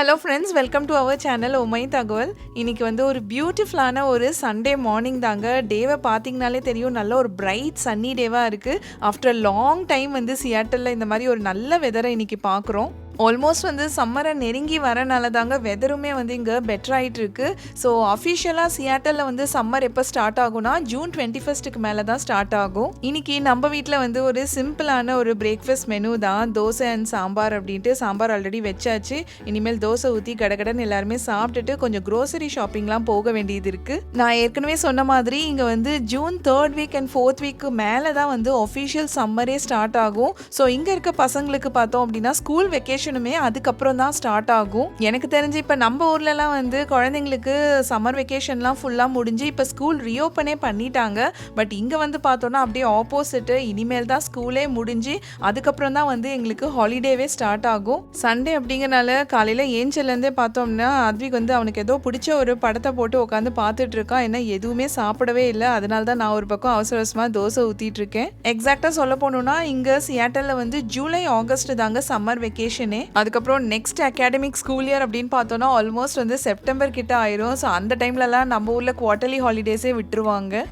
Hello friends welcome to our channel உமை தகவல் இன்றைக்கி வந்து ஒரு பியூட்டிஃபுல்லான ஒரு சண்டே மார்னிங் தாங்க. டேவை பார்த்தீங்கனாலே தெரியும். நல்ல ஒரு பிரைட் சன்னி டேவாக இருக்குது ஆஃப்டர் லாங் டைம் வந்து சியாட்டலில் இந்த மாதிரி ஒரு நல்ல வெதரை இன்றைக்கி பார்க்குறோம். ஆல்மோஸ்ட் வந்து சம்மரை நெருங்கி வரனால தாங்க வெதருமே வந்து இங்கே பெட்டர் ஆகிட்டு இருக்கு ஸோ அஃபிஷியலாக சியாட்டலில் வந்து சம்மர் எப்போ ஸ்டார்ட் ஆகும்னா ஜூன் டுவெண்ட்டி ஃபஸ்ட்டுக்கு மேலே தான் ஸ்டார்ட் ஆகும். இன்னைக்கு நம்ம வீட்டில் வந்து ஒரு சிம்பிளான ஒரு பிரேக்ஃபாஸ்ட் மெனு தான். தோசை அண்ட் சாம்பார் அப்படின்ட்டு சாம்பார் ஆல்ரெடி வச்சாச்சு. இனிமேல் தோசை ஊற்றி கடகடன்னு எல்லாருமே சாப்பிட்டுட்டு கொஞ்சம் க்ரோசரி ஷாப்பிங்லாம் போக வேண்டியது இருக்குது நான் ஏற்கனவே சொன்ன மாதிரி இங்கே வந்து June third week and fourth week மேலே தான் வந்து ஒஃபிஷியல் சம்மரே ஸ்டார்ட் ஆகும். ஸோ இங்கே இருக்க பசங்களுக்கு பார்த்தோம் அப்படின்னா ஸ்கூல் வெக்கேஷன் வெக்கேஷனுமே அதுக்கப்புறம் தான் ஸ்டார்ட் ஆகும். எனக்கு தெரிஞ்சு இப்போ நம்ம ஊர்லலாம் வந்து குழந்தைங்களுக்கு சம்மர் வெக்கேஷன்லாம் ஃபுல்லாக முடிஞ்சு இப்போ ஸ்கூல் ரீஓப்பனே பண்ணிட்டாங்க. பட் இங்கே வந்து பார்த்தோன்னா அப்படியே ஆப்போசிட்டு இனிமேல் தான் ஸ்கூலே முடிஞ்சு அதுக்கப்புறம் தான் வந்து எங்களுக்கு ஹாலிடேவே ஸ்டார்ட் ஆகும். சண்டே அப்படிங்கறனால காலையில் ஏஞ்சல்லேருந்தே பார்த்தோம்னா அத்விக் வந்து அவனுக்கு ஏதோ பிடிச்ச ஒரு படத்தை போட்டு உட்காந்து பார்த்துட்டு இருக்கான் ஏன்னா எதுவுமே சாப்பிடவே இல்லை. அதனால தான் நான் ஒரு பக்கம் அவசர அவசரமாக தோசை ஊற்றிட்டு இருக்கேன் எக்ஸாக்டாக சொல்ல போனோம்னா இங்கே சியாட்டலில் வந்து ஜூலை ஆகஸ்ட் தாங்க சம்மர் வெக்கேஷனே அதுக்கப்புறம் நெக்ஸ்ட் அகாடமிக் ஸ்கூல் இயர் அப்படின்னு பார்த்தோன்னா ஆல்மோஸ்ட் வந்து செப்டம்பர் கிட்ட ஆயிரும். ஸோ அந்த டைம்லலாம் நம்ம ஊரில் குவார்ட்டர்லி ஹாலிடேஸே விட்டுருவாங்க.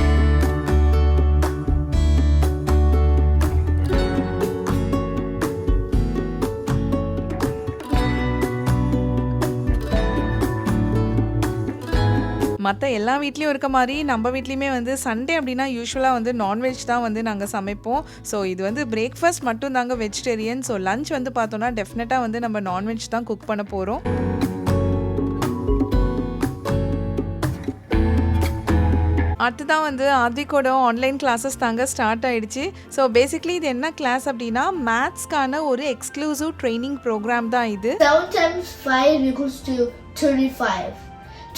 மற்ற எல்லா வீட்லேயும் இருக்க மாதிரி நம்ம வீட்லேயுமே வந்து சண்டே அப்படின்னா யூஸ்வலாக வந்து நான்வெஜ் தான் வந்து நாங்கள் சமைப்போம். ஸோ இது வந்து பிரேக்ஃபாஸ்ட் மட்டும் தாங்க வெஜிடேரியன் ஸோ லஞ்ச் வந்து பார்த்தோன்னா டெஃபினட்டாக வந்து நம்ம நான்வெஜ் தான் குக் பண்ண போகிறோம் அடுத்ததான் வந்து ஆத்விகோட ஆன்லைன் கிளாஸஸ் தாங்க ஸ்டார்ட் ஆகிடுச்சு ஸோ பேசிக்லி இது என்ன கிளாஸ் அப்படின்னா மேத்ஸ்க்கான ஒரு எக்ஸ்க்ளூசிவ் ட்ரைனிங் ப்ரோக்ராம் தான் இது.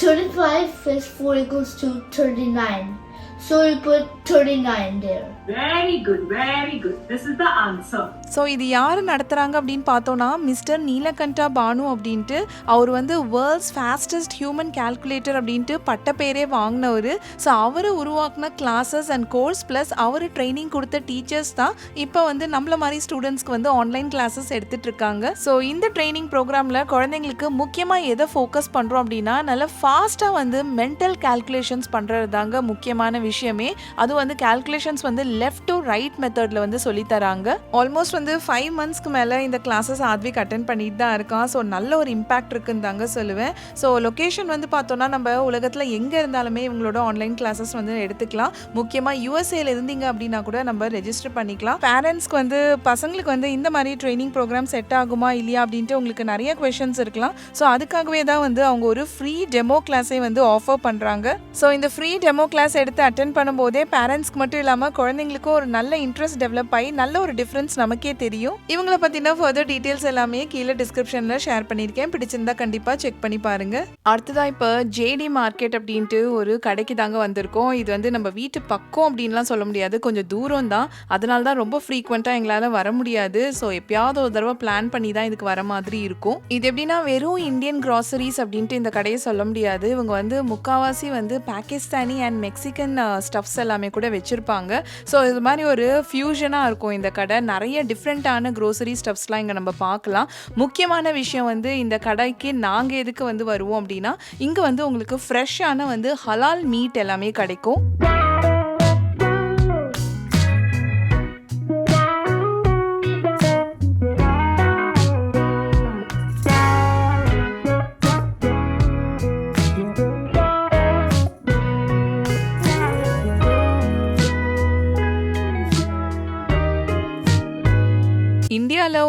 35. 35 is 4 equals to 39. So we put 39 there. Very good very good this is the answer so இது யார் நடத்துகிறாங்க அப்படின்னு பார்த்தோன்னா மிஸ்டர் நீலகண்டா பானு அப்படின்ட்டு அவர் வந்து வேர்ல்ட்ஸ் ஃபாஸ்டஸ்ட் ஹியூமன் கால்குலேட்டர் அப்படின்ட்டு பட்ட பேரே வாங்கினவர். ஸோ அவர் உருவாக்குன கிளாஸஸ் அண்ட் கோர்ஸ் ப்ளஸ் அவர் ட்ரைனிங் கொடுத்த டீச்சர்ஸ் தான் இப்போ வந்து நம்மள மாதிரி ஸ்டூடெண்ட்ஸ்க்கு வந்து ஆன்லைன் கிளாஸஸ் எடுத்துகிட்டு இருக்காங்க. ஸோ இந்த ட்ரைனிங் ப்ரோக்ராமில் குழந்தைங்களுக்கு முக்கியமாக எதை ஃபோக்கஸ் பண்ணுறோம் அப்படின்னா நல்லா ஃபாஸ்ட்டாக வந்து மென்டல் கால்குலேஷன்ஸ் பண்ணுறது தாங்க முக்கியமான விஷயமே. அதுவும் வந்து கால்குலேஷன்ஸ் வந்து லெஃப்ட் டு ரைட் மெத்தடில் வந்து சொல்லித் தராங்க ஆல்மோஸ்ட் வந்து ஃபைவ் மந்த்ஸ்க்கு மேலே இந்த கிளாஸஸ் ஆத்விக் அட்டன் பண்ணிட்டு தான் இருக்கான். ஸோ நல்ல ஒரு இம்பாக்ட் இருக்குன்னு தாங்க சொல்லுவேன். ஸோ லொக்கேஷன் வந்து பார்த்தோன்னா நம்ம உலகத்தில் எங்கே இருந்தாலுமே இவங்களோட ஆன்லைன் கிளாஸஸ் வந்து எடுத்துக்கலாம். முக்கியமாக யூஎஸ்ஏல இருந்தீங்க அப்படின்னா கூட நம்ம ரெஜிஸ்டர் பண்ணிக்கலாம். பேரண்ட்ஸ்க்கு வந்து பசங்களுக்கு வந்து இந்த மாதிரி ட்ரைனிங் ப்ரோக்ராம் செட் ஆகுமா இல்லையா அப்படின்ட்டு உங்களுக்கு நிறைய கொஷின்ஸ் இருக்கலாம். ஸோ அதுக்காகவே தான் வந்து அவங்க ஒரு ஃப்ரீ டெமோ கிளாஸே வந்து ஆஃபர் பண்ணுறாங்க ஸோ இந்த ஃப்ரீ டெமோ கிளாஸ் எடுத்து அட்டன் பண்ணும்போதே பேரண்ட்ஸ்க்கு மட்டும் இல்லாமல் குழந்தைங்க குழந்தைங்களுக்கும் ஒரு நல்ல இன்ட்ரெஸ்ட் டெவலப் ஆகி நல்ல ஒரு டிஃப்ரென்ஸ் நமக்கே தெரியும். இவங்கள பற்றின ஃபர்தர் டீட்டெயில்ஸ் எல்லாமே கீழே டிஸ்கிரிப்ஷனில் ஷேர் பண்ணியிருக்கேன். பிடிச்சிருந்தா கண்டிப்பாக செக் பண்ணி பாருங்க. அடுத்ததா இப்போ ஜேடி மார்க்கெட் அப்படின்ட்டு ஒரு கடைக்கு தாங்க வந்திருக்கோம். இது வந்து நம்ம வீட்டு பக்கம் அப்படின்லாம் சொல்ல முடியாது. கொஞ்சம் தூரம் தான். அதனால தான் ரொம்ப ஃப்ரீக்வெண்ட்டாக எங்களால் வர முடியாது. ஸோ எப்பயாவது ஒரு தடவை பிளான் பண்ணி தான் இதுக்கு வர மாதிரி இருக்கும். இது எப்படின்னா வெறும் இந்தியன் கிராசரிஸ் அப்படின்ட்டு இந்த கடையை சொல்ல முடியாது. இவங்க வந்து முக்காவாசி வந்து பாகிஸ்தானி அண்ட் மெக்சிகன் ஸ்டஃப்ஸ் எல்லாமே கூட வச்சுருப்பாங்க. ஸோ இது மாதிரி ஒரு ஃபியூஷனாக இருக்கும் இந்த கடை. நிறைய டிஃப்ரெண்ட்டான க்ரோசரி ஸ்டஃப்ஸ்லாம் இங்கே நம்ம பார்க்கலாம். முக்கியமான விஷயம் வந்து இந்த கடைக்கு நாங்கள் எதுக்கு வந்து வருவோம் அப்படின்னா இங்கே வந்து உங்களுக்கு ஃப்ரெஷ்ஷான வந்து ஹலால் மீட் எல்லாமே கிடைக்கும்.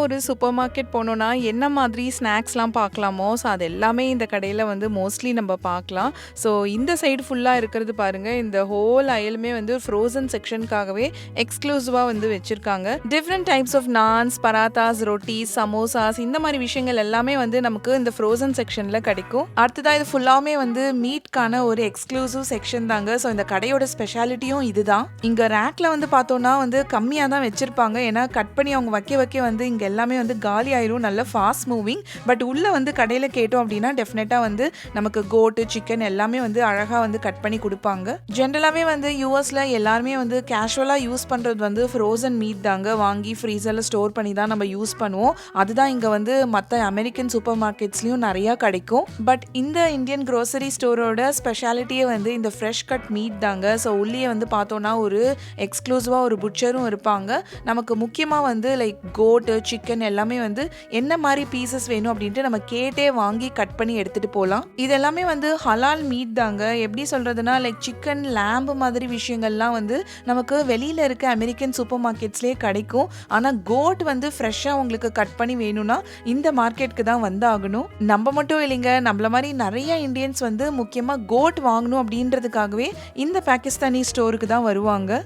ஒரு சூப்பர் மார்க்கெட் போனோன்னா என்ன மாதிரி ஸ்நாக்ஸ்லாம் பார்க்கலாமோ? ஸோ அது எல்லாமே இந்த கடையில் வந்து மோஸ்ட்லி நம்ம பார்க்கலாம். ஸோ இந்த சைடு ஃபுல்லாக இருக்கிறது பாருங்கள் இந்த ஹோல் அயலுமே வந்து ஃப்ரோசன் செக்ஷனுக்காகவே எக்ஸ்க்ளூசிவாக வந்து வச்சுருக்காங்க. Different types of naans parathas rotis samosas இந்த மாதிரி விஷயங்கள் எல்லாமே வந்து நமக்கு இந்த ஃப்ரோசன் செக்ஷனில் கிடைக்கும். அடுத்ததாக இது ஃபுல்லாமே வந்து மீட்கான ஒரு எக்ஸ்க்ளூசிவ் செக்ஷன் தாங்க. ஸோ இந்த கடையோட ஸ்பெஷாலிட்டியும் இதுதான். இங்கே ரேக்கில் வந்து பார்த்தோன்னா வந்து கம்மியாக தான் வச்சுருப்பாங்க. ஏன்னா கட் பண்ணி அவங்க வைக்க வைக்க வந்து இங்கே எல்லாமே வந்து காலி ஆயிரும் நல்ல ஃபாஸ்ட் மூவிங் பட் உள்ளே வந்து கடையில் கேட்டோம் அப்படின்னா டெஃபினட்டாக வந்து நமக்கு கோட்டு சிக்கன் எல்லாமே வந்து அழகாக வந்து கட் பண்ணி கொடுப்பாங்க. ஜென்ரலாகவே வந்து யூஎஸில் எல்லாருமே வந்து கேஷுவலாக யூஸ் பண்ணுறது வந்து ஃப்ரோசன் மீட் தாங்க. வாங்கி ஃப்ரீசரில் ஸ்டோர் பண்ணி தான் நம்ம யூஸ் பண்ணுவோம். அதுதான் இங்கே வந்து மற்ற அமெரிக்கன் சூப்பர் மார்க்கெட்ஸ்லையும் நிறையா கிடைக்கும். பட் இந்த இந்தியன் க்ரோசரி ஸ்டோரோட ஸ்பெஷாலிட்டியே வந்து இந்த ஃப்ரெஷ் கட் மீட் தாங்க. ஸோ உள்ளே வந்து பார்த்தோன்னா ஒரு எக்ஸ்க்ளூசிவாக ஒரு புட்சரும் இருப்பாங்க. நமக்கு முக்கியமாக வந்து லைக் கோட்டு சிக்கன் சிக்கன் எல்லாமே வந்து என்ன மாதிரி பீசஸ் வேணும் அப்படின்ட்டு நம்ம கேட்டே வாங்கி கட் பண்ணி எடுத்துகிட்டு போகலாம் இது எல்லாமே வந்து ஹலால் மீட் தாங்க. எப்படி சொல்கிறதுனா லைக் சிக்கன் லேம்பு மாதிரி விஷயங்கள்லாம் வந்து நமக்கு வெளியில் இருக்க அமெரிக்கன் சூப்பர் மார்க்கெட்ஸ்லேயே கிடைக்கும். ஆனால் கோட் வந்து ஃப்ரெஷ்ஷாக உங்களுக்கு கட் பண்ணி வேணும்னா இந்த மார்க்கெட்டுக்கு தான் வந்தாகணும். நம்ம மட்டும் இல்லைங்க நம்மள மாதிரி நிறைய இந்தியன்ஸ் வந்து முக்கியமாக கோட் வாங்கணும் அப்படின்றதுக்காகவே இந்த பாகிஸ்தானி ஸ்டோருக்கு தான் வருவாங்க.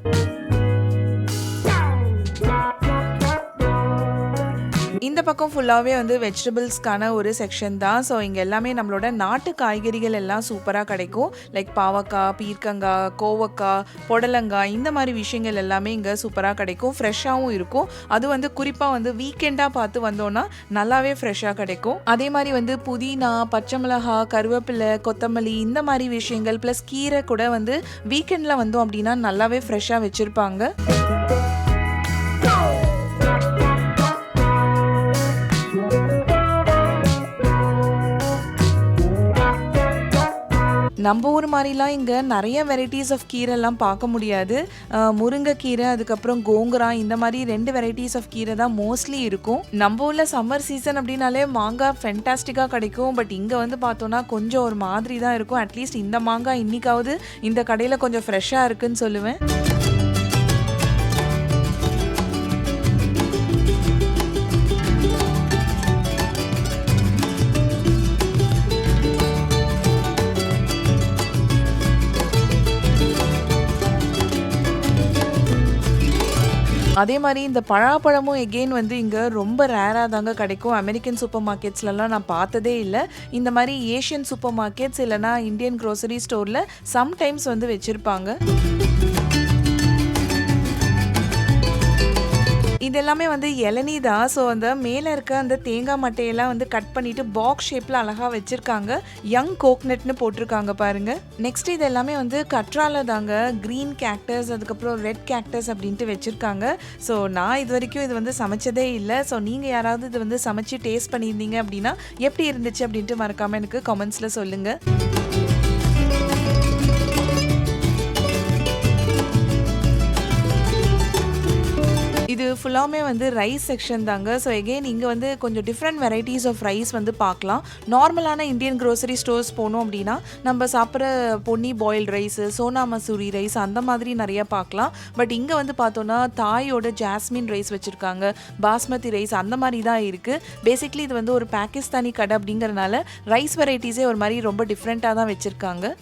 இந்த பக்கம் ஃபுல்லாகவே வந்து வெஜிடபிள்ஸ்க்கான ஒரு செக்ஷன் தான். ஸோ இங்கே எல்லாமே நம்மளோட நாட்டு காய்கறிகள் எல்லாம் சூப்பராக கிடைக்கும். லைக் பாவக்காய் பீர்க்கங்காய் கோவக்காய் புடலங்காய் இந்த மாதிரி விஷயங்கள் எல்லாமே இங்கே சூப்பராக கிடைக்கும். ஃப்ரெஷ்ஷாகவும் இருக்கும். அது வந்து குறிப்பாக வந்து வீக்கெண்டாக பார்த்து வந்தோன்னா நல்லாவே ஃப்ரெஷ்ஷாக கிடைக்கும். அதே மாதிரி வந்து புதினா பச்சை மிளகா கருவேப்பிலை கொத்தமல்லி இந்த மாதிரி விஷயங்கள் ப்ளஸ் கீரை கூட வந்து வீக்கெண்டில் வந்தோம் அப்படின்னா நல்லாவே ஃப்ரெஷ்ஷாக வச்சுருப்பாங்க. நம்ம ஊர் மாதிரிலாம் இங்கே நிறைய வெரைட்டிஸ் ஆஃப் கீரைலாம் பார்க்க முடியாது. முருங்கைக்கீரை அதுக்கப்புறம் கோங்குரா இந்த மாதிரி ரெண்டு வெரைட்டிஸ் ஆஃப் கீரை தான் மோஸ்ட்லி இருக்கும். நம்ம ஊரில் சம்மர் சீசன் அப்படின்னாலே மாங்காய் ஃபென்டாஸ்டிக்காக கிடைக்கும். பட் இங்கே வந்து பார்த்தோன்னா கொஞ்சம் ஒரு மாதிரி தான் இருக்கும். அட்லீஸ்ட் இந்த மாங்காய் இன்னிக்காவது இந்த கடையில் கொஞ்சம் ஃப்ரெஷ்ஷாக இருக்குன்னு சொல்லுவேன். அதே மாதிரி இந்த பழாப்பழமும் எகெயின் வந்து இங்கே ரொம்ப ரேராக தாங்க கிடைக்கும். அமெரிக்கன் சூப்பர் மார்க்கெட்ஸ்லலாம் நான் பார்த்ததே இல்லை. இந்த மாதிரி ஏஷியன் சூப்பர் மார்க்கெட்ஸ் இல்லைனா இந்தியன் க்ரோசரி ஸ்டோரில் சம்டைம்ஸ் வந்து வச்சுருப்பாங்க. இது எல்லாமே வந்து இளநீ தான். ஸோ அந்த மேலே இருக்க அந்த தேங்காய் மட்டையெல்லாம் வந்து கட் பண்ணிட்டு பாக்ஸ் ஷேப்பில் அழகாக வச்சுருக்காங்க. யங் கோக்னட்னு போட்டிருக்காங்க பாருங்க. நெக்ஸ்ட் இது எல்லாமே வந்து கற்றால தாங்க. க்ரீன் கேக்டஸ் அதுக்கப்புறம் ரெட் கேக்டர்ஸ் அப்படின்ட்டு வச்சுருக்காங்க. ஸோ நான் இது வரைக்கும் இது வந்து சமைச்சதே இல்லை. ஸோ நீங்கள் யாராவது இது வந்து சமைச்சு டேஸ்ட் பண்ணியிருந்தீங்க அப்படின்னா எப்படி இருந்துச்சு அப்படின்ட்டு மறக்காமல் எனக்கு கமெண்ட்ஸில் சொல்லுங்கள் எல்லாமே வந்து ரைஸ் செக்ஷன் தாங்க. ஸோ எகெயின் இங்கே வந்து கொஞ்சம் டிஃப்ரெண்ட் வெரைட்டிஸ் ஆஃப் ரைஸ் வந்து பார்க்கலாம். நார்மலான இந்தியன் க்ரோசரி ஸ்டோர்ஸ் போனோம் அப்படின்னா நம்ம சாப்பிட்ற Ponni boil rice Sona Masuri rice அந்த மாதிரி நிறைய பார்க்கலாம். பட் இங்கே வந்து பார்த்தோன்னா தாயோட ஜாஸ்மின் ரைஸ் வச்சுருக்காங்க. பாஸ்மதி ரைஸ் அந்த மாதிரி தான் இருக்குது பேசிக்லி இது வந்து ஒரு பாகிஸ்தானி கடை அப்படிங்கிறனால ரைஸ் வெரைட்டிஸே ஒரு மாதிரி ரொம்ப டிஃப்ரெண்ட்டாக தான் வச்சுருக்காங்க.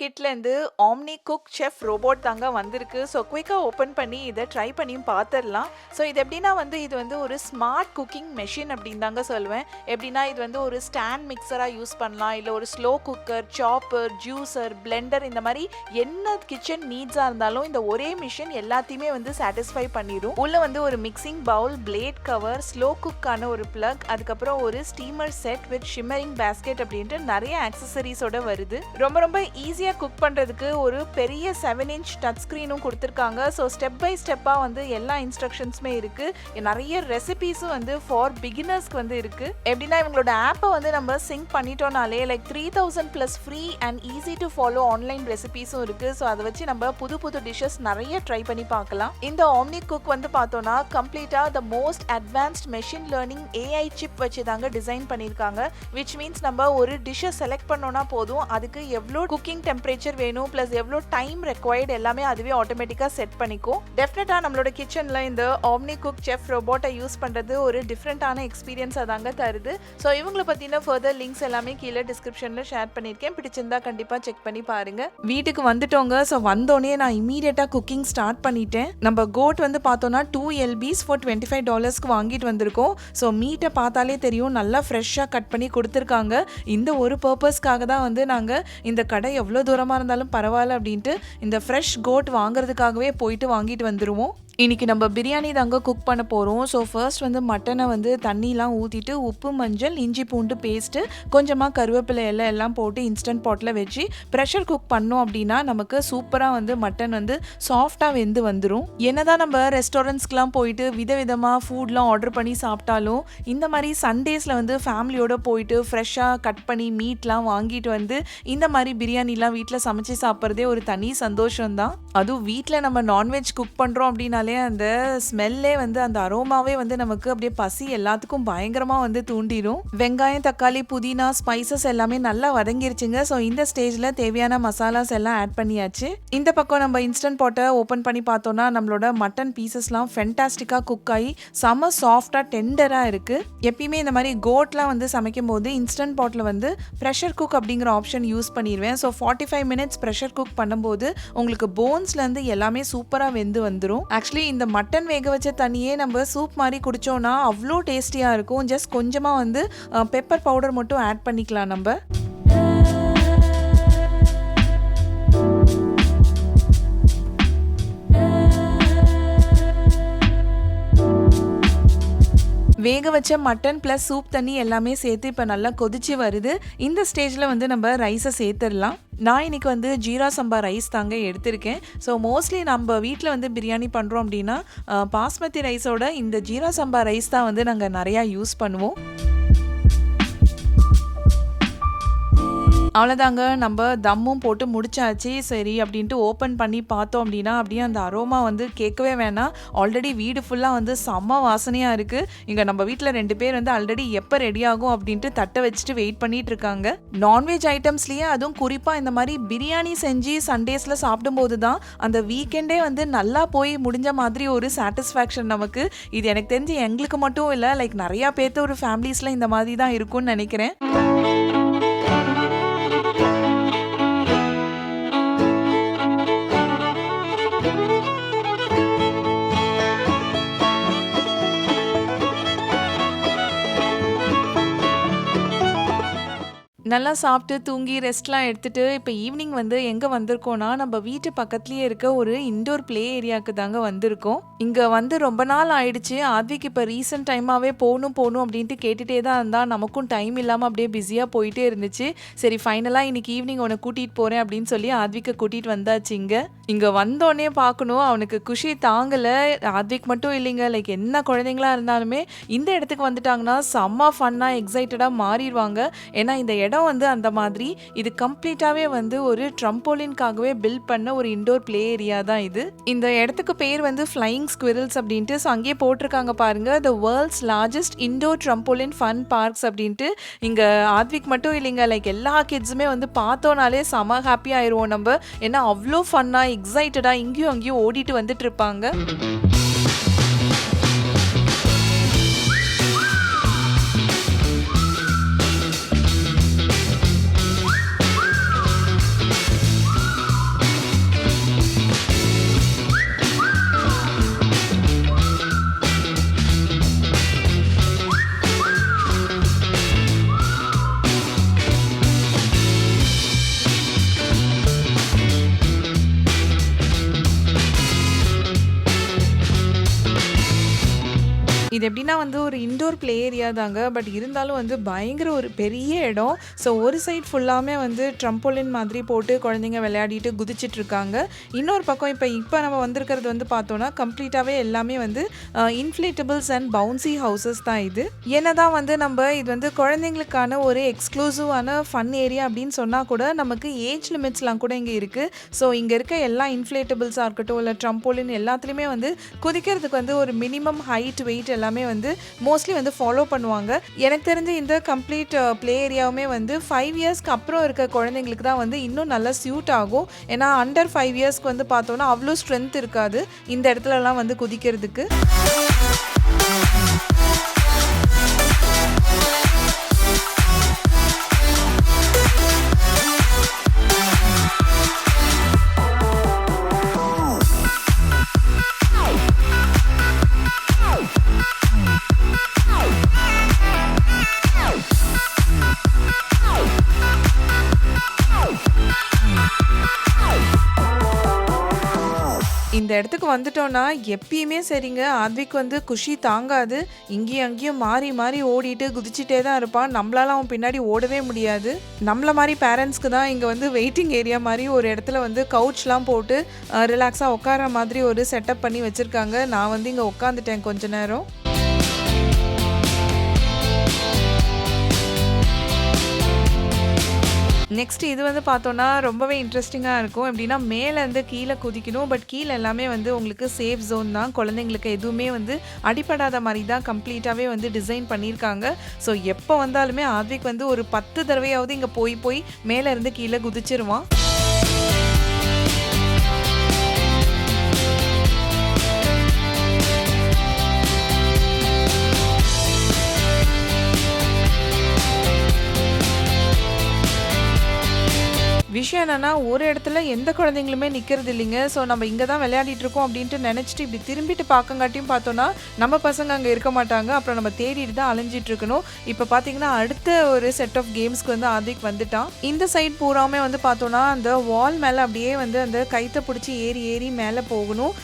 கிட்லேருந்து ஆம்னி குக் செஃப் ரோபோட் தாங்க வந்திருக்கு. ஸோ குயிக்காக ஓப்பன் பண்ணி இதை ட்ரை பண்ணியும் பார்த்துடலாம் ஸோ இது எப்படின்னா வந்து இது வந்து ஒரு ஸ்மார்ட் குக்கிங் மெஷின் அப்படின்னு தாங்க சொல்லுவேன். எப்படின்னா இது வந்து ஒரு ஸ்டாண்ட் மிக்சராக யூஸ் பண்ணலாம். இல்லை ஒரு slow cooker chopper juicer blender இந்த மாதிரி என்ன கிச்சன் நீட்ஸாக இருந்தாலும் இந்த ஒரே மிஷின் எல்லாத்தையுமே வந்து சாட்டிஸ்ஃபை பண்ணிடும் உள்ளே வந்து ஒரு mixing bowl blade cover slow குக்கான ஒரு பிளக் அதுக்கப்புறம் ஒரு steamer set with shimmering basket அப்படின்ட்டு நிறைய ஆக்சசரிஸோட வருது. ரொம்ப ரொம்ப ஈஸியாக குக் பண்ணுறதுக்கு ஒரு பெரிய செவன் இன்ச் டச் ஸ்க்ரீனும் கொடுத்துருக்காங்க. ஸோ ஸ்டெப் பை ஸ்டெப்பாக வந்து எல்லா இன்ஸ்ட்ரக்ஷன்ஸுமே இருக்குது நிறைய ரெசிபீஸும் வந்து ஃபார் பிகினர்ஸ்க்கு வந்து இருக்குது எப்படின்னா இவங்களோட ஆப்பை வந்து நம்ம sync பண்ணிட்டோம்னாலே like three thousand plus free and easy to follow online ரெசிபீஸும் இருக்குது ஸோ அதை வச்சு நம்ம புது புது டிஷ்ஷஸ் நிறைய ட்ரை பண்ணி பார்க்கலாம். இந்த ஆம்னி குக் வந்து பார்த்தோன்னா கம்ப்ளீட்டாக the most advanced machine learning AI chip வச்சு தாங்க டிசைன் பண்ணியிருக்காங்க. விச் மீன்ஸ் நம்ம ஒரு டிஷ்ஷை செலக்ட் பண்ணோன்னா போதும். அதுக்கு எவ்வளோ குக்கிங் டெம் டெம்பரேச்சர் வேணும் ப்ளஸ் எவ்வளோ டைம் ரெக்வயர்டு எல்லாமே அதுவே ஆட்டோமேட்டிக்காக செட் பண்ணிக்கும். டெஃபினட்டாக நம்மளோட கிச்சனில் இந்த ஆம்னி குக் செஃப் ரோபோட்டை யூஸ் பண்ணுறது ஒரு டிஃப்ரெண்ட்டான எக்ஸ்பீரியன்ஸ் அதாங்க தருது. ஸோ இவங்களை பற்றின ஃபர்தர் லிங்க்ஸ் எல்லாமே கீழே டிஸ்கிரிப்ஷனில் ஷேர் பண்ணியிருக்கேன். பிடிச்சிருந்தா கண்டிப்பாக செக் பண்ணி பாருங்கள் வீட்டுக்கு வந்துட்டோங்க. ஸோ வந்தோடனே நான் இமீடியட்டாக குக்கிங் ஸ்டார்ட் பண்ணிட்டேன். நம்ம கோட் வந்து பார்த்தோன்னா two LBs for twenty five டாலர்ஸ்க்கு வாங்கிட்டு வந்திருக்கோம். ஸோ மீட்டை பார்த்தாலே தெரியும். நல்லா ஃப்ரெஷ்ஷாக கட் பண்ணி கொடுத்துருக்காங்க. இந்த ஒரு பர்பஸ்க்காக தான் வந்து நாங்கள் இந்த கடை எவ்வளோ தூரமாக இருந்தாலும் பரவாயில்ல அப்படின்ட்டு இந்த ஃப்ரெஷ் கோட் வாங்குறதுக்காகவே போயிட்டு வாங்கிட்டு வந்துடுவோம் இன்றைக்கி நம்ம பிரியாணி தாங்க குக் பண்ண போகிறோம் ஸோ ஃபர்ஸ்ட் வந்து மட்டனை வந்து தண்ணிலாம் ஊற்றிட்டு உப்பு மஞ்சள் இஞ்சி பூண்டு பேஸ்ட்டு கொஞ்சமாக கருவேப்பிலை எல்லாம் எல்லாம் போட்டு இன்ஸ்டன்ட் பாட்டில் வச்சு ப்ரெஷர் குக் பண்ணோம் அப்படின்னா நமக்கு சூப்பராக வந்து மட்டன் வந்து சாஃப்டாக வெந்து வந்துடும் என்னதான் நம்ம ரெஸ்டாரண்ட்ஸ்க்கெலாம் போயிட்டு விதவிதமாக ஃபுட்லாம் ஆர்டர் பண்ணி சாப்பிட்டாலும் இந்த மாதிரி சண்டேஸில் வந்து ஃபேமிலியோடு போயிட்டு ஃப்ரெஷ்ஷாக கட் பண்ணி மீட்லாம் வாங்கிட்டு வந்து இந்த மாதிரி பிரியாணிலாம் வீட்டில் சமைச்சு சாப்பிட்றதே ஒரு தனி சந்தோஷம்தான். அதுவும் வீட்டில் நம்ம நான்வெஜ் குக் பண்ணுறோம் அப்படின்னாலே அந்த ஸ்மெல்லே வந்து அந்த அரோமாவே வந்து நமக்கு அப்படியே பசி எல்லாத்துக்கும் பயங்கரமாக வந்து தூண்டிடும் வெங்காயம் தக்காளி புதினா ஸ்பைசஸ் எல்லாமே நல்லா வதங்கிருச்சுங்க. ஸோ இந்த ஸ்டேஜில் தேவையான மசாலாஸ் எல்லாம் ஆட் பண்ணியாச்சு. இந்த பக்கம் நம்ம இன்ஸ்டன்ட் பாட்டை ஓப்பன் பண்ணி பார்த்தோம்னா நம்மளோட மட்டன் பீசஸ்லாம் ஃபென்டாஸ்டிக்காக குக் ஆகி செம சாஃப்டாக டெண்டராக இருக்குது எப்பயுமே இந்த மாதிரி கோட்லாம் வந்து சமைக்கும் போது இன்ஸ்டன்ட் பாட்டில் வந்து ப்ரெஷர் குக் அப்படிங்கிற ஆப்ஷன் யூஸ் பண்ணிடுவேன் so forty five minutes pressure cook பண்ணும்போது உங்களுக்கு போன்ஸ்லேருந்து எல்லாமே சூப்பராக வெந்து வந்துடும் ஆக்சுவலி இந்த மட்டன் வேக வச்ச தண்ணியே நம்ம சூப் மாதிரி குடித்தோன்னா அவ்வளோ டேஸ்டியாக இருக்கும். ஜஸ்ட் கொஞ்சமாக வந்து பெப்பர் பவுடர் மட்டும் ஆட் பண்ணிக்கலாம் நம்ம. வேக வச்ச மட்டன் ப்ளஸ் சூப் தண்ணி எல்லாமே சேர்த்து இப்போ நல்லா கொதிச்சு வருது. இந்த ஸ்டேஜில் வந்து நம்ம ரைஸை சேர்த்துடலாம். நான் இன்னைக்கு வந்து ஜீரா சம்பா ரைஸ் தாங்க எடுத்திருக்கேன். ஸோ மோஸ்ட்லி நம்ம வீட்டில் வந்து பிரியாணி பண்ணுறோம் அப்படின்னா பாஸ்மதி ரைஸோட இந்த ஜீரா சம்பா ரைஸ் தான் வந்து நாங்கள் நிறையா யூஸ் பண்ணுவோம். அவ்வளோதாங்க நம்ம தம்மும் போட்டு முடிச்சாச்சு சரி அப்படின்ட்டு ஓப்பன் பண்ணி பார்த்தோம் அப்படின்னா அப்படியே அந்த அரோமா வந்து கேட்கவே வேணாம். ஆல்ரெடி வீடு ஃபுல்லாக வந்து செம்ம வாசனையாக இருக்குது இங்கே நம்ம வீட்டில் ரெண்டு பேர் வந்து ஆல்ரெடி எப்போ ரெடி ஆகும் அப்படின்ட்டு தட்டை வச்சுட்டு வெயிட் பண்ணிட்டு இருக்காங்க. நான்வெஜ் ஐட்டம்ஸ்லேயே அதுவும் குறிப்பாக இந்த மாதிரி பிரியாணி செஞ்சு சண்டேஸில் சாப்பிடும்போது தான் அந்த வீக்கெண்டே வந்து நல்லா போய் முடிஞ்ச மாதிரி ஒரு சாட்டிஸ்ஃபேக்ஷன் நமக்கு. இது எனக்கு தெரிஞ்சு எங்களுக்கு மட்டும் இல்லை லைக் நிறையா பேர்த்து ஒரு ஃபேமிலிஸில் இந்த மாதிரி தான் இருக்கும்னு நினைக்கிறேன். நல்லா சாப்பிட்டு தூங்கி ரெஸ்ட்லாம் எடுத்துகிட்டு இப்போ ஈவினிங் வந்து எங்கே வந்திருக்கோன்னா நம்ம வீட்டு பக்கத்துலேயே இருக்க ஒரு இண்டோர் ப்ளே ஏரியாவுக்கு தாங்க வந்திருக்கோம். இங்கே வந்து ரொம்ப நாள் ஆயிடுச்சு. ஆத்விக் இப்போ ரீசெண்ட் டைமாகவே போகணும் போகணும் அப்படின்ட்டு கேட்டுகிட்டே தான் இருந்தால் நமக்கும் டைம் இல்லாமல் அப்படியே பிஸியாக போயிட்டே இருந்துச்சு. சரி ஃபைனலாக இன்னைக்கு ஈவினிங் உன்னை கூட்டிகிட்டு போகிறேன் அப்படின்னு சொல்லி ஆத்விக்கை கூட்டிகிட்டு வந்தாச்சு இங்கே. இங்கே வந்தோடனே பார்க்கணும். அவனுக்கு குஷி தாங்கலை. ஆத்விக் மட்டும் இல்லைங்க. லைக் என்ன குழந்தைங்களா இருந்தாலுமே இந்த இடத்துக்கு வந்துட்டாங்கன்னா செம்ம ஃபன்னாக எக்ஸைட்டடாக மாறிடுவாங்க. ஏன்னா இந்த இடம் வந்து அந்த மாதிரி. இது கம்ப்ளீட்டாகவே வந்து ஒரு ட்ரம்போலின்காகவே பில்ட் பண்ண ஒரு இண்டோர் ப்ளே ஏரியா தான் இது. இந்த இடத்துக்கு பேர் வந்து ஃப்ளையிங் ஸ்குவிரல்ஸ் அப்படின்ட்டு. ஸோ அங்கேயே போட்டிருக்காங்க பாருங்க. The world's largest indoor trampoline fun parks அப்படின்ட்டு. இங்கே ஆத்விக் மட்டும் இல்லைங்க. லைக் எல்லா கிட்ஸுமே வந்து பார்த்தோனாலே செம ஹாப்பி ஆயிடுவோம் நம்ம. ஏன்னா அவ்வளோ ஃபன்னாக எக்ஸைட்டடாக இங்கேயும் அங்கேயும் ஓடிட்டு வந்துட்டு இருப்பாங்க. இன்டோர் ஒரு ப்ளே ஏரியா தாங்க. பட் இருந்தாலும் வந்து பயங்கர ஒரு பெரிய இடம். ஸோ ஒரு சைட் ஃபுல்லாமே வந்து ட்ரம்போலின் மாதிரி போட்டு குழந்தைங்க விளையாடிட்டு குதிச்சிட்டு இருக்காங்க. இன்னொரு பக்கம் இப்போ இப்போ நம்ம வந்திருக்கிறது வந்து பார்த்தோன்னா கம்ப்ளீட்டாகவே எல்லாமே வந்து இன்ஃப்ளேட்டபிள்ஸ் அண்ட் பவுன்சி ஹவுசஸ் தான் இது. என்னதான் வந்து நம்ம இது வந்து குழந்தைங்களுக்கான ஒரு எக்ஸ்க்ளூசிவான ஃபன் ஏரியா அப்படின்னு சொன்னால் கூட நமக்கு ஏஜ் லிமிட்ஸ்லாம் கூட இங்கே இருக்குது ஸோ இங்கே இருக்க எல்லா இன்ஃப்ளேட்டபிள்ஸாக இருக்கட்டும் இல்லை ட்ரம்போலின் எல்லாத்துலேயுமே வந்து குதிக்கிறதுக்கு வந்து ஒரு மினிமம் ஹைட் வெயிட் எல்லாமே வந்து மோஸ்ட்லி வந்து ஃபாலோ பண்ணுவாங்க. எனக்கு தெரிஞ்சு இந்த கம்ப்ளீட் ப்ளே ஏரியாவுமே வந்து ஃபைவ் இயர்ஸ்க்கு அப்புறம் இருக்க குழந்தைங்களுக்கு தான் வந்து இன்னும் நல்லா சியூட் ஆகும். ஏன்னா அண்டர் ஃபைவ் இயர்ஸ்க்கு வந்து பார்த்தோன்னா அவ்வளோ ஸ்ட்ரென்த் இருக்காது. இந்த இடத்துலலாம் வந்து குதிக்கிறதுக்கு. இடத்துக்கு வந்துட்டோம்னா எப்பயுமே சரிங்க. ஆத்விக் வந்து குஷி தாங்காது. இங்கேயும் அங்கேயும் மாறி மாறி ஓடிட்டு குதிச்சுட்டே தான் இருப்பான். நம்மளால அவன் பின்னாடி ஓடவே முடியாது. நம்மள மாதிரி பேரண்ட்ஸ்க்கு தான் இங்கே வந்து வெயிட்டிங் ஏரியா மாதிரி ஒரு இடத்துல வந்து கவுச்லாம் போட்டு ரிலாக்ஸாக உட்கார மாதிரி ஒரு செட்டப் பண்ணி வச்சுருக்காங்க. நான் வந்து இங்கே உட்காந்துட்டேன் கொஞ்ச நேரம். நெக்ஸ்ட் இது வந்து பார்த்தோன்னா ரொம்பவே இன்ட்ரெஸ்டிங்காக இருக்கும். எப்படின்னா மேலேருந்து கீழே குதிக்கணும். பட் கீழே எல்லாமே வந்து உங்களுக்கு சேஃப் ஜோன் தான். குழந்தைங்களுக்கு எதுவுமே வந்து அடிப்படாத மாதிரி தான் கம்ப்ளீட்டாகவே வந்து டிசைன் பண்ணியிருக்காங்க. ஸோ எப்போ வந்தாலுமே ஆத்விக் வந்து ஒரு பத்து தடவையாவது இங்கே போய் போய் மேலேருந்து கீழே குதிச்சிருவான். விஷயம் என்னென்னா ஒரு இடத்துல எந்த குழந்தைங்களுமே நிற்கிறது இல்லைங்க. ஸோ நம்ம இங்கே தான் விளையாடிட்டு இருக்கோம் அப்படின்ட்டு நினச்சிட்டு இப்படி திரும்பிட்டு பார்க்கங்காட்டியும் பார்த்தோன்னா நம்ம பசங்க அங்கே இருக்க மாட்டாங்க. அப்புறம் நம்ம தேடிட்டு தான் அலைஞ்சிட்டு இருக்கணும். இப்போ பார்த்தீங்கன்னா அடுத்த ஒரு செட் ஆஃப் கேம்ஸ்க்கு வந்து ஆதிக் வந்துட்டான். இந்த சைட் பூராமே வந்து பார்த்தோன்னா அந்த வால் மேலே அப்படியே வந்து அந்த கைத்தை பிடிச்சி ஏறி ஏறி மேலே போகணும்.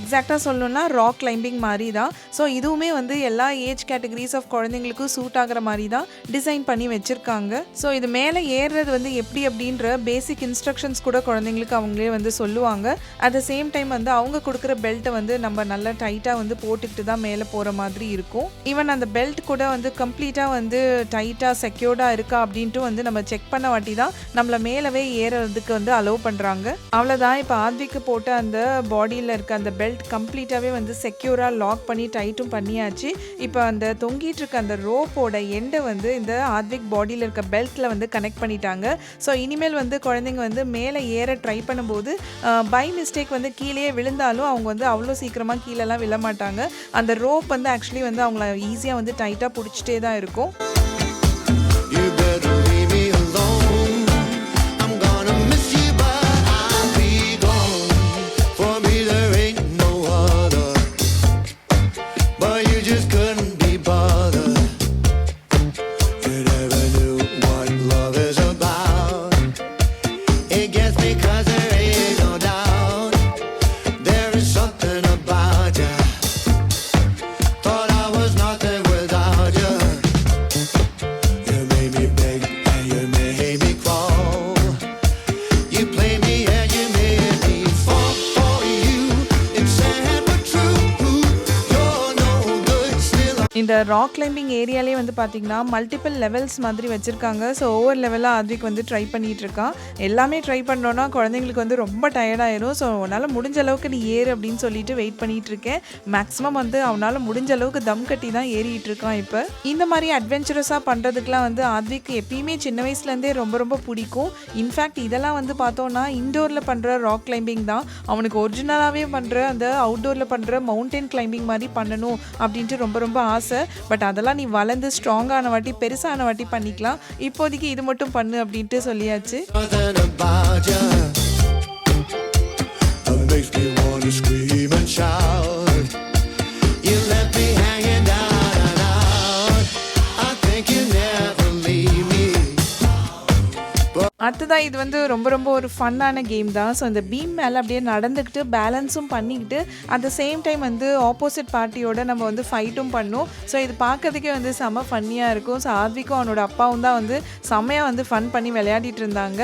எக்ஸாக்டாக சொல்லணும்னா ராக் கிளைம்பிங் மாதிரி தான் ஸோ இதுவுமே வந்து எல்லா ஏஜ் கேட்டகரிஸ் ஆஃப் குழந்தைங்களுக்கும் சூட் ஆகிற மாதிரி தான் டிசைன் பண்ணி வச்சுருக்காங்க. ஸோ இது மேலே ஏறுறது வந்து எப்படி அப்படின்ற பேஸ் பேசிக் இன்ஸ்ட்ரக்ஷன்ஸ் கூட குழந்தைங்களுக்கு அவங்களே வந்து சொல்லுவாங்க. அட் த சேம் டைம் வந்து அவங்க கொடுக்குற பெல்ட்டை வந்து நம்ம நல்லா டைட்டாக வந்து போட்டுக்கிட்டு தான் மேலே போகிற மாதிரி இருக்கும். ஈவன் அந்த பெல்ட் கூட வந்து கம்ப்ளீட்டாக வந்து டைட்டாக செக்யூர்டாக இருக்கா அப்படின்ட்டு வந்து நம்ம செக் பண்ண வாட்டி தான் நம்மளை மேலவே ஏறுறதுக்கு வந்து அலோவ் பண்ணுறாங்க அவ்வளோதான் இப்போ ஆத்விக்கு போட்ட அந்த பாடியில் இருக்க அந்த பெல்ட் கம்ப்ளீட்டாகவே வந்து செக்யூராக லாக் பண்ணி டைட்டும் பண்ணியாச்சு. இப்போ அந்த தொங்கிட்டு இருக்க அந்த ரோப்போட எண்டை வந்து இந்த ஆத்விக் பாடியில் இருக்க பெல்ட்டில் வந்து கனெக்ட் பண்ணிட்டாங்க. ஸோ இனிமேல் வந்து குழந்தைங்க வந்து மேலே ஏற ட்ரை பண்ணும்போது பை மிஸ்டேக் வந்து கீழே விழுந்தாலும் அவங்க வந்து அவ்வளோ சீக்கிரமாக கீழெல்லாம் விழ மாட்டாங்க. அந்த ரோப் வந்து ஆக்சுவலி வந்து அவங்கள ஈஸியாக வந்து டைட்டாக பிடிச்சிட்டே தான் இருக்கும். ராக் கிளைம்பிங் ஏரியாலே வந்து பார்த்திங்கன்னா மல்டிபிள் லெவல்ஸ் மாதிரி வச்சுருக்காங்க. ஸோ ஒவ்வொரு லெவலாக ஆத்விக் வந்து ட்ரை பண்ணிகிட்ருக்கான் இருக்கான். எல்லாமே ட்ரை பண்ணோன்னா குழந்தைங்களுக்கு வந்து ரொம்ப டயர்டாயிரும் ஸோ அவனால் முடிஞ்ச அளவுக்கு நீ ஏறு அப்படின்னு சொல்லிட்டு வெயிட் பண்ணிகிட்ருக்கேன் இருக்கேன். மேக்ஸிமம் வந்து அவனால் முடிஞ்ச அளவுக்கு தம் கட்டி தான் ஏறிட்டுருக்கான் இப்போ. இந்த மாதிரி அட்வென்ச்சரஸாக பண்ணுறதுக்குலாம் வந்து ஆத்விக் எப்பயுமே சின்ன வயசுலேருந்தே ரொம்ப ரொம்ப பிடிக்கும். இன்ஃபேக்ட் இதெல்லாம் வந்து பார்த்தோன்னா இன்டோரில் பண்ணுற ராக் கிளைம்பிங் தான். அவனுக்கு ஒரிஜினலாகவே பண்ணுற அந்த அவுட்டோரில் பண்ணுற மவுண்டன் கிளைம்பிங் மாதிரி பண்ணணும் அப்படின்ட்டு ரொம்ப ரொம்ப ஆசை. பட் அதெல்லாம் நீ வளர்ந்து ஸ்ட்ராங்கான வாட்டி பெருசான வாட்டி பண்ணிக்கலாம் இப்போதைக்கு இது மட்டும் பண்ணு அப்படின்ட்டு சொல்லியாச்சு makes me wanna scream and shout. அடுத்ததான் இது வந்து ரொம்ப ரொம்ப ஒரு ஃபன்னான கேம் தான். ஸோ இந்த பீம் மேலே அப்படியே நடந்துக்கிட்டு பேலன்ஸும் பண்ணிக்கிட்டு அட் த சேம் டைம் வந்து ஆப்போசிட் பார்ட்டியோட நம்ம வந்து ஃபைட்டும் பண்ணும். ஸோ இது பார்க்கறதுக்கே வந்து செம்ம ஃபன்னியாக இருக்கும். ஸோ ஆத்விக்கும் அவனோட அப்பாவும் தான் வந்து செம்மையாக வந்து ஃபன் பண்ணி விளையாடிட்டு இருந்தாங்க.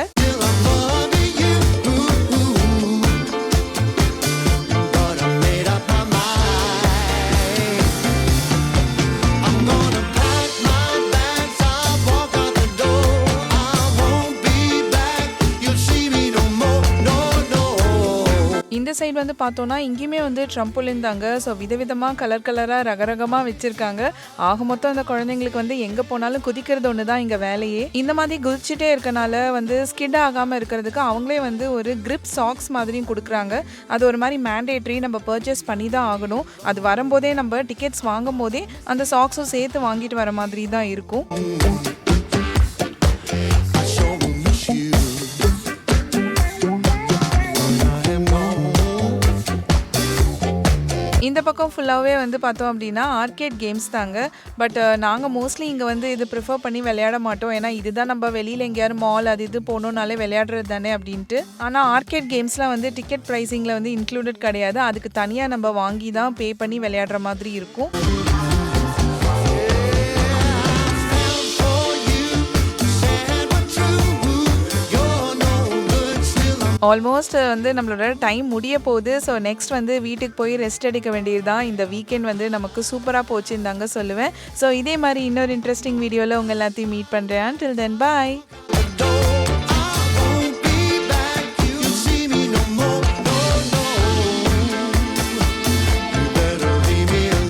சைடு வந்து பார்த்தோன்னா இங்கேயுமே வந்து ட்ரம்புலின் தாங்க ஸோ விதவிதமாக கலர் கலராக ரகரகமாக வச்சுருக்காங்க. ஆக மொத்தம் அந்த குழந்தைங்களுக்கு வந்து எங்கே போனாலும் குதிக்கிறது ஒன்று தான் இங்கே வேலையே. இந்த மாதிரி குதிச்சுட்டே இருக்கனால வந்து ஸ்கிட் ஆகாமல் இருக்கிறதுக்கு அவங்களே வந்து ஒரு கிரிப் சாக்ஸ் மாதிரியும் கொடுக்குறாங்க. அது ஒரு மாதிரி மேண்டேட்ரி நம்ம பர்ச்சேஸ் பண்ணி தான் ஆகணும். அது வரும்போதே நம்ம டிக்கெட்ஸ் வாங்கும் போதே அந்த சாக்ஸும் சேர்த்து வாங்கிட்டு வர மாதிரி தான் இருக்கும். இந்த பக்கம் ஃபுல்லாகவே வந்து பார்த்தோம் அப்படின்னா ஆர்கேட் கேம்ஸ் தாங்க. பட் நாங்கள் மோஸ்ட்லி இங்கே வந்து இது ப்ரிஃபர் பண்ணி விளையாட மாட்டோம். ஏன்னா இதுதான் நம்ம வெளியில் எங்கேயாவது மால் அது இது போகணுன்னாலே விளையாடுறது தானே அப்படின்ட்டு. ஆனால் ஆர்கேட் கேம்ஸ்லாம் வந்து டிக்கெட் ப்ரைஸிங்கில் வந்து இன்க்ளூடட் கிடையாது. அதுக்கு தனியாக நம்ம வாங்கி தான் பே பண்ணி விளையாடுற மாதிரி இருக்கும். ஆல்மோஸ்ட் uh, வந்து நம்மளோட டைம் முடிய போகுது ஸோ நெக்ஸ்ட் வந்து வீட்டுக்கு போய் ரெஸ்ட் எடுக்க வேண்டியது தான் இந்த வீக்கெண்ட் வந்து நமக்கு சூப்பராக போச்சுன்னு தாங்க சொல்லுவேன். ஸோ இதே மாதிரி இன்னொரு இன்ட்ரெஸ்டிங் வீடியோவில் உங்கள் எல்லாத்தையும் மீட் பண்ணுறேன் டில் தென் பாய்